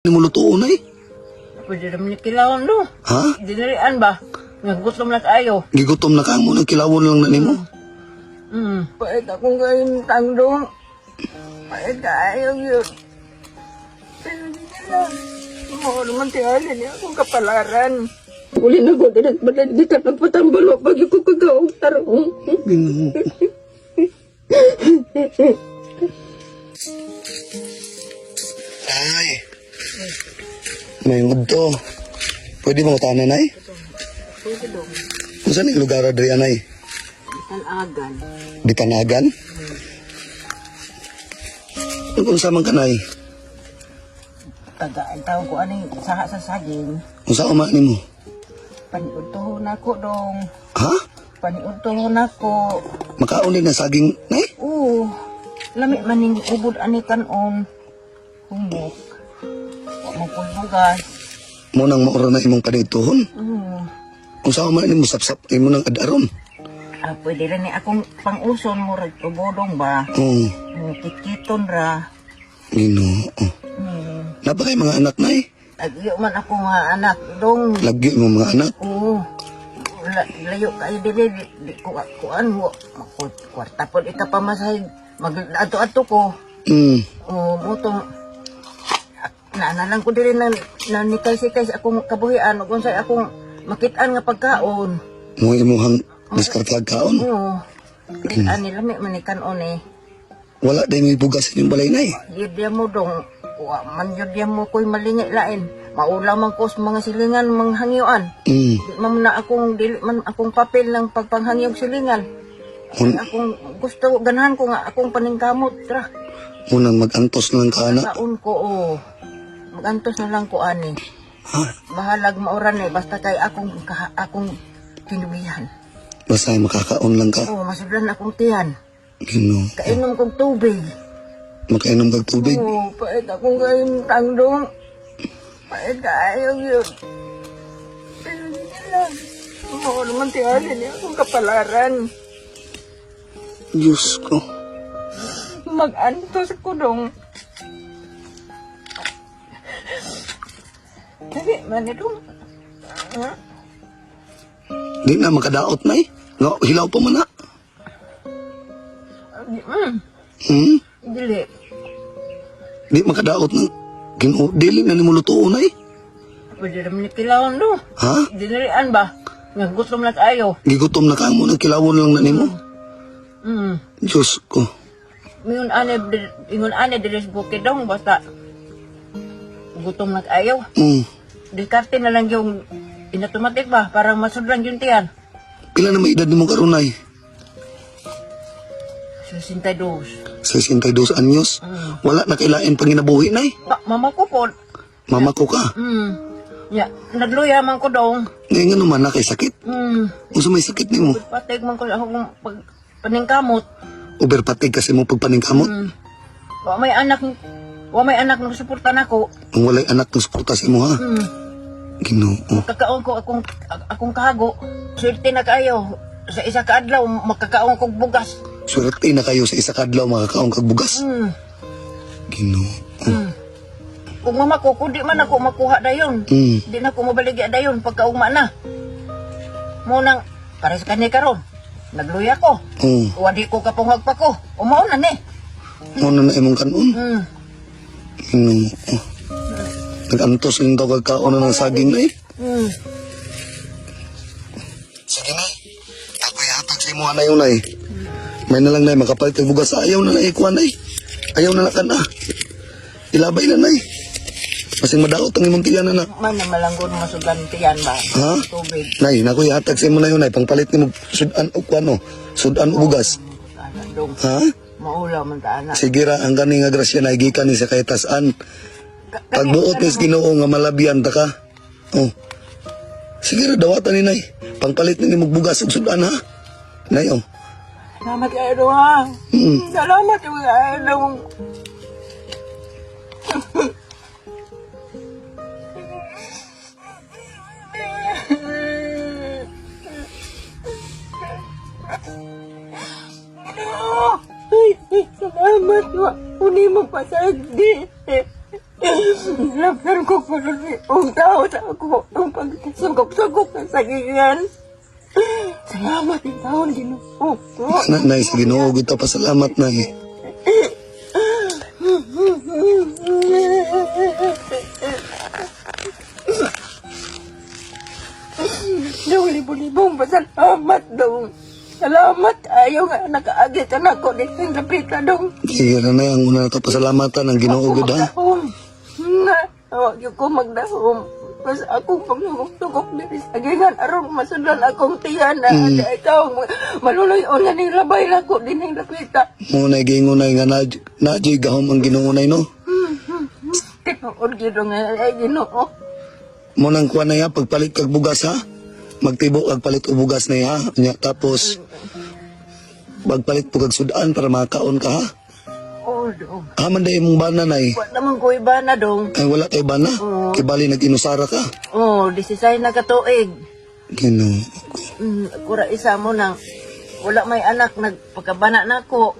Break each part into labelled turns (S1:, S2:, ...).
S1: Ni mo lutuon ay.
S2: Pwede naman yung kilawon do.
S1: Ha?
S2: Dinarian ba? Nagutom na kayo.
S1: Gigutom na ka mo ng kilawon lang na nimo.
S2: Hmm. Pwede akong gawin tangdong. Pwede kayo yun. Pero di na. Oo naman tiyalan niya akong kapalaran. Uli na ko, dinat ba di ka nagpatambalo pag ko kagawang tarong.
S1: Ginoo. May ngudto. Pwede mo tanan ay?
S2: Pwede.
S1: Kung saan yung lugar adri anay?
S2: Tanagan.
S1: Di Tanagan? Kung sa man kanay?
S2: Taga, ang tawag ko ano yung saha sa saging.
S1: Kung sa uma nimo?
S2: Paniudtohon ako dong.
S1: Ha?
S2: Paniudtohon ako.
S1: Makaon din na saging nay?
S2: Oo. Lami maning ubod ani kanon. Humok. Wa mo pulbugas.
S1: Mo nang maura na imong panituhon.
S2: Oo.
S1: Kung sa uma nimo sapsap imo nang adaron.
S2: Ah, pwede rin ni akong panguson mo rin ubodong ba?
S1: Oo.
S2: Hmm, Kitkiton ra.
S1: Ginoo.
S2: Hmm.
S1: Napa kay mga anak nay?
S2: Lagyo man ako nga anak dong.
S1: Lagi mo mga anak.
S2: Oo. La, layo kayo dili di, di ko kuan mo. Kwarta pod ika pamasahe. Mag ato-ato ko.
S1: Hmm.
S2: Oo, mutong na lang ko diri na, na nikay-sikay sa akong kabuhian ug unsay akong makitaan nga pagkaon.
S1: Mo imuhang diskartag kaon.
S2: Oo. Kitaan nila may manikanon eh.
S1: Wala din may bugas inyong balay nay.
S2: Yudya mo dong, wa man yudya mo ko'y malingi lain. Maula man ko sa mga silingan, mga hangyuan.
S1: Hmm.
S2: Di man na akong, dili man akong papel ng pagpanghangyog silingan.
S1: Mun,
S2: Akong gusto, ganahan ko nga akong paningkamot. Tra,
S1: munang mag-antos na lang ka anak.
S2: kaon ko o. Magantos na lang ko ani.
S1: Ha?
S2: Bahalag mauran eh, basta kay akong, kaha, akong tinubihan.
S1: Basta makakaon lang ka.
S2: Oo, masudlan akong tiyan.
S1: Ginoo.
S2: Kainom kong tubig.
S1: Makainom kag tubig.
S2: Oo, pait akong gayong tangdong. Pait kayo yun. Pero di na lang. Oo naman tiyalan niya akong kapalaran.
S1: Diyos ko.
S2: Mag-antos ko dong. Sabi, manitong. Ha?
S1: Di na makadaot nay. Nga, hilaw pa man na.
S2: Mm,
S1: Hmm?
S2: dili.
S1: Di makadaot na. Ginoo, dili na ni mo lutuon nay.
S2: Pwede naman ni kilawang do.
S1: Ha?
S2: Dinarian ba? Nga gutom na kayo.
S1: Gigutom na ka mo ng kilawon lang na nimo.
S2: Hmm.
S1: Diyos ko.
S2: Mingon ane, ingon ane, dilis bukid dong, basta gutom na kayo.
S1: Hmm.
S2: Diskarte na lang yung inautomatic ba? Parang masudlan yung tiyan.
S1: Pila na may edad nimo karon nay?
S2: 62.
S1: 62 anyos. Wala na kailain panginabuhi nay.
S2: Pa, mama ko po.
S1: Mama ko ka.
S2: Hmm. Ya, nagluya man ko dong.
S1: Ngayon nga naman na kay sakit.
S2: Hmm.
S1: Unsa may sakit nimo?
S2: Patig man ko ako kung pag paningkamot.
S1: Overpatig kasi mo pagpaningkamot.
S2: Hmm. Wa may anak, wa may anak nang suportan ako.
S1: Ang walay anak ng suporta sa imo ha.
S2: Hmm.
S1: Ginoo.
S2: Kakaon ko akong akong kago. Swerte na kayo. Sa isa ka adlaw makakaon kog bugas.
S1: Swerte na kayo sa isa kadlaw makakaon kag bugas.
S2: Hmm.
S1: Ginoo.
S2: Hmm. Kung mama ko, kung di man ako makuha dayon,
S1: Hmm.
S2: di na ako mabaligya dayon pagkaugma na. Munang, para sa kanya karon, nagluya ko.
S1: Oh.
S2: Wadi ko kapunghag pa ko. Umao na ni.
S1: Ano na imong kanon?
S2: Hmm.
S1: Ginoo. Nag-antos lang daw kag kaon na ng saging na eh.
S2: Hmm.
S1: Sige na. Ako yatag sa imo na yun ay. May na lang na makapalit ng bugas. Ayaw na na ikuan ay. Ayaw na na ka na. Ilabay na na Masing madaot ang imong tiyan na na.
S2: Man na malanggon masugan tiyan ba?
S1: Ha?
S2: Tubig.
S1: Nay, naku yatag sa imo na yun ay. Pangpalit ni mo sudan o kuano. Sudan o bugas. Ha?
S2: Maulaw man ta ana.
S1: Sige ra, ang gani nga grasya na gikan ni sa kahitasan.
S2: Ka-
S1: Pagbuot ni ginoo nga malabian ta ka. Oh. Sige ra, dawatan ni Nay. Pangpalit ni mo bugas ug sudan ha. Nay, oh.
S2: Salamat kayo dong ha.
S1: Hmm.
S2: Salamat kayo dong. Ay, ay, salamat wa. Uni mo pasagdi. Laban ko pa rin ang tao sa ako ang pagsugok-sugok ng sagingan. Salamat ang taon, Ginoo.
S1: Na, sa ginoo, kita pasalamat, nay.
S2: Dong, libo-libong pasalamat, dong. Salamat, ayaw nga nakaagit ka na ako dito yung lapita, dong.
S1: Sige na, nay, ang una na to pasalamatan, ang ginoo, gud, ha?
S2: Magdahom. Na, yung ko magdahom. Basta akong pagtugok-tugok diri sa gingan aron masundan akong tiyan na mm. ikaw maluloy-on nga ning labay na ko din ning lapita.
S1: Mo na gingon nay nga na na jay gahom ang ginoo nay no.
S2: Tinuod gyud nga ay Ginoo.
S1: Mo nang kuan na ya pagpalit kag bugas ha. Magtibo kag palit og bugas na ya. Nya tapos pagpalit po kag sudan para makaon ka ha.
S2: Oh, dong.
S1: Haman day imong bana nay.
S2: Wa naman ko iba na dong.
S1: Ay wala kay bana. Kay bali nag-inusara ka.
S2: Oh, disisay na katuig.
S1: Ginoo.
S2: Mm, kura isa mo nang wala may anak nagpagkabana na ko.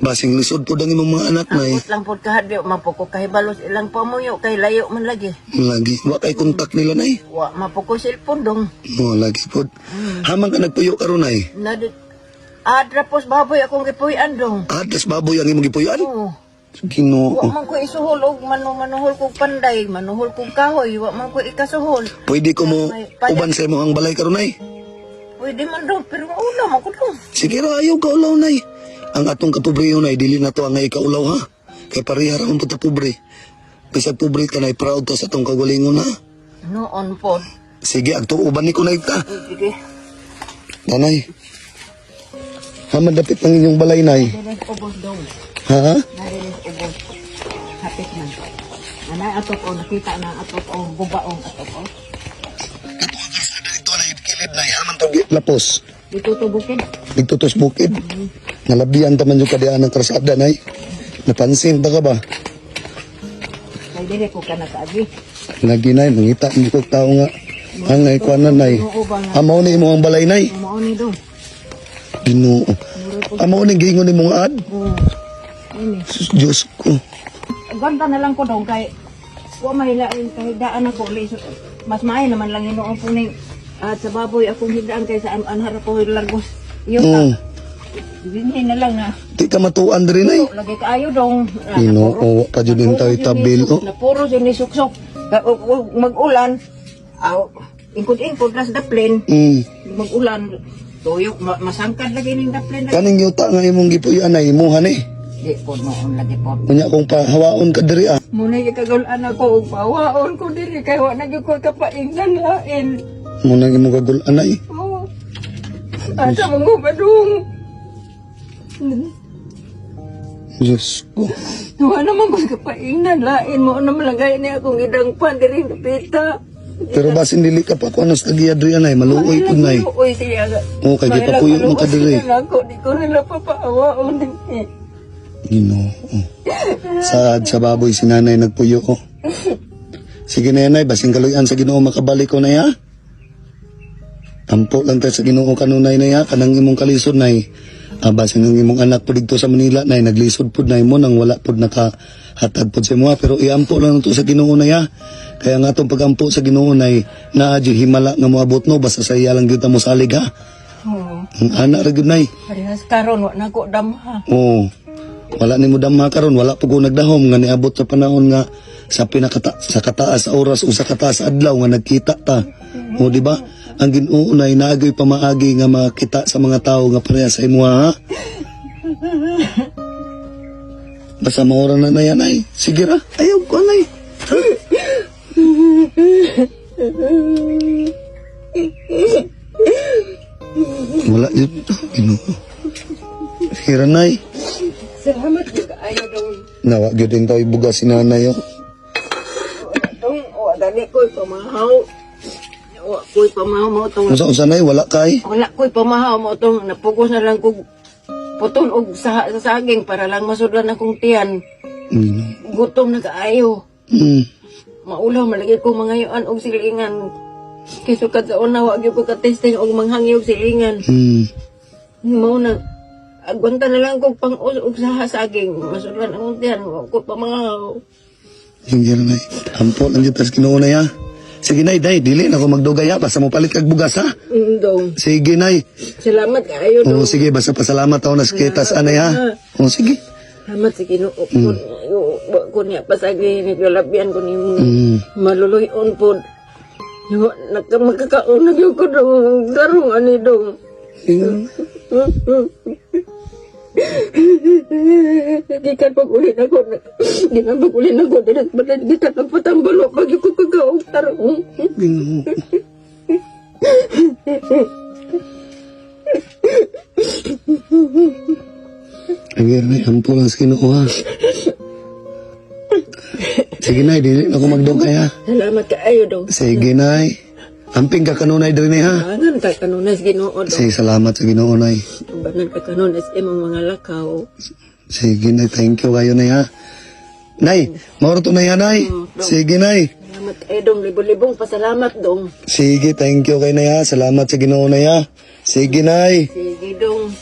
S1: Basing lisod po dang imong mga anak nay.
S2: Ambot lang po kahadyo, mapuko kahibalos ilang pamuyo kay layo man lagi.
S1: Lagi wa kay kontak nila nay.
S2: Wa mapuko cellphone dong.
S1: Mo lagi pod. Haman ka nagpuyo karon nay.
S2: Nadi Adra pos baboy akong gipuy-an dong.
S1: Adas baboy ang imong gipuyan.
S2: Oh,
S1: Ginoo.
S2: wa man ko isuhol og manu manuhol kog panday, manuhol kog kahoy, wa man ko ikasuhol.
S1: Pwede ko mo uban sa imong ang balay karon nay.
S2: Pwede man dong, pero una man ko dong.
S1: Sige ra ayaw ka ulaw nay. Ang atong katubriyo nay dili na to ang ikaulaw ha. Kay pareha ra man pobre. Bisag pobre ka nay proud to sa atong kagalingon ha.
S2: Noon po.
S1: Sige agto uban ni ko ta.
S2: Sige.
S1: Nanay. Haman dapit ang inyong balay nay.
S2: Dili ubos dong.
S1: Ha?
S2: Dili ubos. Hapit man. Anay ato ko nakita na ato ko bubaong ato ko.
S1: Dito nay kilid nay haman to lapos.
S2: Dito tubukin.
S1: Dito bukid. Nalabian ta man yung kadian ng krasada nay. Napansin ta ka ba?
S2: Kay dili ko ka nakaagi.
S1: Lagi nay mangita mo ko tao nga. Ang ay kuanan nay.
S2: Uubang nga.
S1: Amaw ni mo ang balay nay.
S2: Mao ni dong.
S1: Ginoo. Amaw ni gingon ni mong ad. Sus, Diyos ko.
S2: Ganda na lang ko dong kay wa mahilain kay daan ako. Mas maayo naman lang ino ang puning at sa baboy akong hidaan kay sa an harap ko largos. Ta.
S1: Mm.
S2: Dinhi na lang na.
S1: Di ka matuan diri nay.
S2: Lagi kaayo dong.
S1: Ginoo, pa jud din tayo tabil oh.
S2: Na puro yun ni suksok. Mag-ulan. Aw, ingkod-ingkod na sa daplin.
S1: Mm.
S2: Mag-ulan. Tuyok, ma- masangkad lagi ning daplin.
S1: Kaning yuta nga imong gipuy-an ay imuha ni.
S2: Di po noon lagi po.
S1: Unya kong pahawaon ka diri ah.
S2: Muna yung kagalaan ako, ug pawaon ko diri kay wa na gyud ko kapaingnan lain.
S1: Mo nang imong gagul anay.
S2: Oh. Asa mo mo badung?
S1: Diyos ko.
S2: Tuwa naman ko kapaingnan lain mo na malagay ni akong idang pan diri napita.
S1: Pero basin dili ka pa ko ano sa tagiya diri anay, maluoy pud nay.
S2: Uy, siya.
S1: O kay gipapuyo man ka diri.
S2: Ako, di ko nila papaawaon din eh.
S1: Ginoo. Sa sa baboy si nanay nagpuyo ko. Sige na yanay, basing kaluyan sa Ginoo makabalik ko na ya. Tampo lang tayo sa Ginoo kanunay na ya, kanang imong kalisod nay. Ah, basing ang imong anak po dito sa Manila nay naglisod pud nay mo nang wala pud naka hatag pud sa imo pero iampo lang to sa Ginoo na ya. Kaya nga tong pagampo sa Ginoo nay naa himala nga moabot no basta sa iya lang gyud mo salig ha.
S2: Oo.
S1: Ang ana ra gyud nay.
S2: Parehas karon wa na ko damha.
S1: Oo. Wala ni mo damha karon, wala po ko nagdahom nga niabot sa panahon nga sa pinakata sa kataas oras o sa kataas adlaw nga nagkita ta. O di ba? Ang Ginoo nay naagay pamaagi nga makita sa mga tao nga pareha sa imo ha. Basta maura na na yan ay. Sige ra. Ayaw ko nay. Wala dito. Ginoo. Sige ra nay.
S2: Salamat ka kaayo dong.
S1: Nawa gyud din tayo bugas si nanay oh.
S2: Dong, wa gani ko'y pamahaw. Wa ko'y pamahaw mo tong
S1: Unsa unsa nay wala kay.
S2: wala ko'y pamahaw mo tong napugos na lang kog puton og sa, sa saging para lang masudlan akong tiyan.
S1: Mm.
S2: Gutom na kaayo.
S1: Mm.
S2: Maulaw malagi ko mangayuan og silingan. Kay sukad sa una wa gyud ko ka-testing og manghangi og silingan.
S1: Mm.
S2: Mao na agwanta na lang kog pang og sa saging masudlan akong tiyan ko pamahaw.
S1: Sige na, nay. Ampo lang dito sa kinuuna ya. Sige, nay, day, dili na ako magdugay ha. Basta mo palit kag bugas ha.
S2: Mm, dong.
S1: Sige, nay.
S2: Salamat kayo
S1: Oo,
S2: dong.
S1: sige, basta pasalamat ako na sa kitas, anay ha. Oo, sige.
S2: Salamat sa Ginoo. Wa ko niya pasagi ni kalabyan ko ni
S1: Mm.
S2: maluluyon po. Yo nakka magkakaon gyud ko dong darong ani dong. Gikan pag uli na ko. Gikan pag uli na ko. Gikan gikan nagpatambalo pag ko kagaong tarong.
S1: Ginoo. Ampo lang sa kinuha. Sige, nay, dili na ako magdugay ha.
S2: Salamat kaayo dong.
S1: Sige, nay. Amping ka kanunay diri ha.
S2: Banan ka kanunas Ginoo dong.
S1: Sige, salamat sa Ginoo, nay.
S2: Banan ka kanunas imong mga lakaw.
S1: Sige, nay, thank you kayo, nay ha. Nay, mauro to na yan, nay. Sige, nay.
S2: Salamat kayo dong. Libo-libong pasalamat dong.
S1: Sige, thank you kay nay ha. Salamat sa Ginoo, nay ha. Sige, nay.
S2: Sige dong.